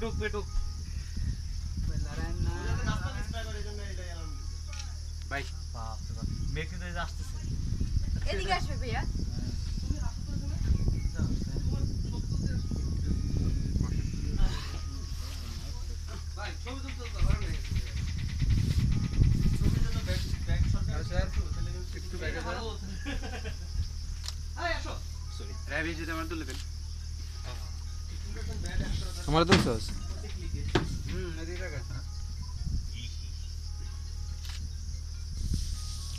পেটুক পেটুক ভাই যে আসতেছে এদিকে আসবে ভাইয়া। আমার তুলে দেন আমার এদিকে রাখা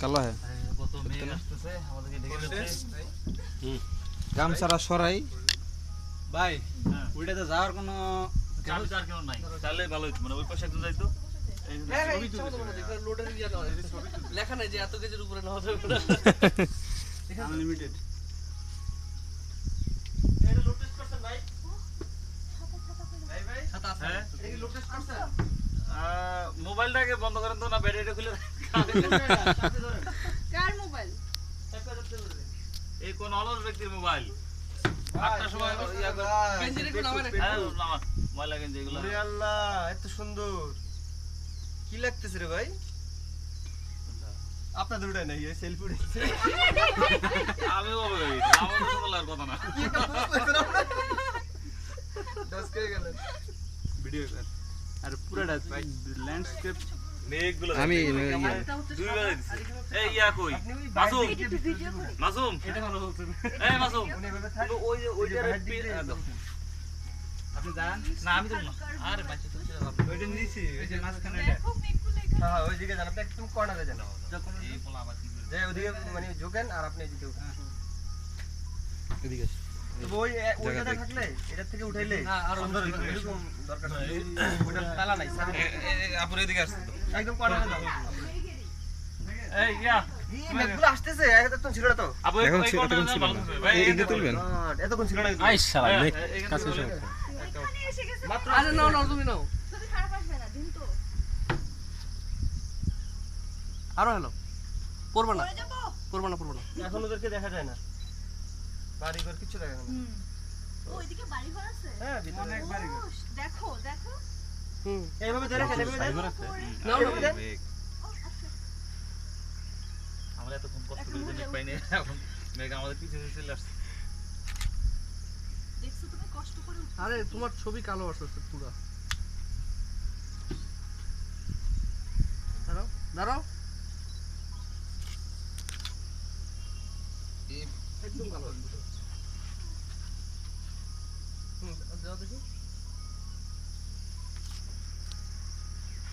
কালো হ্যাঁ দিচ্ছে গামছাড়া সরাই। ভাই। ওইটাতে যাওয়ার কোনো তো মানে। লেখা নাই যে এত কেজির উপরে নেওয়া যাবে না আনলিমিটেড হ্যাঁ আহ, মোবাইলটাকে বন্ধ করেন তো না ব্যাটারিটা খুলে কার মোবাইল? এই কোন অলস ব্যক্তির মোবাইল। আটটার সময় ইয়া করে। হ্যাঁ, নামা। ময়লা গেঞ্জি এগুলো আল্লাহ এত সুন্দর। কি লাগতেছে রে ভাই? আপনাদের উঠে নাই সেলফি উঠেছে। আমি বলব কথা না। ভিডিও কর আর পুরাটা ভাই ল্যান্ডস্কেপ আমি দেখো। ইয়া। দুইবার দিছি। এই ইয়া কই? মাসুম? মাসুম? এটা ভালো বলছেন। এই মাসুম। উনি এভাবে থাক। ওই যে ওই যে বাহির দিকে পি- আহ, দাও। আপনি যান না আমি তো আরে বাচ্চা তো ওইটা নিছি। ওই যে মাঝখানে ওইটা। দেখো মেঘগুলো এখানে হ্যাঁ হ্যাঁ ওইদিকে যান আপনি একদম কর্নারে যান যখন এই পোলা আবার যে ওইদিকে মানে ঝোকেন আর আপনি এদিকে আসো। তো ওই। থাকলে উঠাইলে হ্যাঁ, আরও সুন্দর হইতো, এরকম দরকার নেই। তালা নাই। আপুর এদিকে আসছে। তো। একদম এই ইয়া শালা হ্যাঁ, আরে আসবে না দিন তো। আরও হ্যালো পড়বা না। না পড়বা না। এখন ওদেরকে দেখা যায় না। বাড়ি ঘর কিছু দেখা যায় না। হ্যাঁ ভিতরে অনেক বাড়ি ঘর ও, দেখো দেখো। হুম। এইভাবে ধরে খেলে নাও নাও। এইভাবে ধরে। ও আমরা এতক্ষণ কষ্ট করে যে পাইনি এখন মেঘ আমাদের পিছনে চলে আসছে। দেখছ তুমি কষ্ট করে আরে তোমার ছবি কালো আসছে পুরো। দাঁড়াও দাঁড়াও। একদম কালো আসছে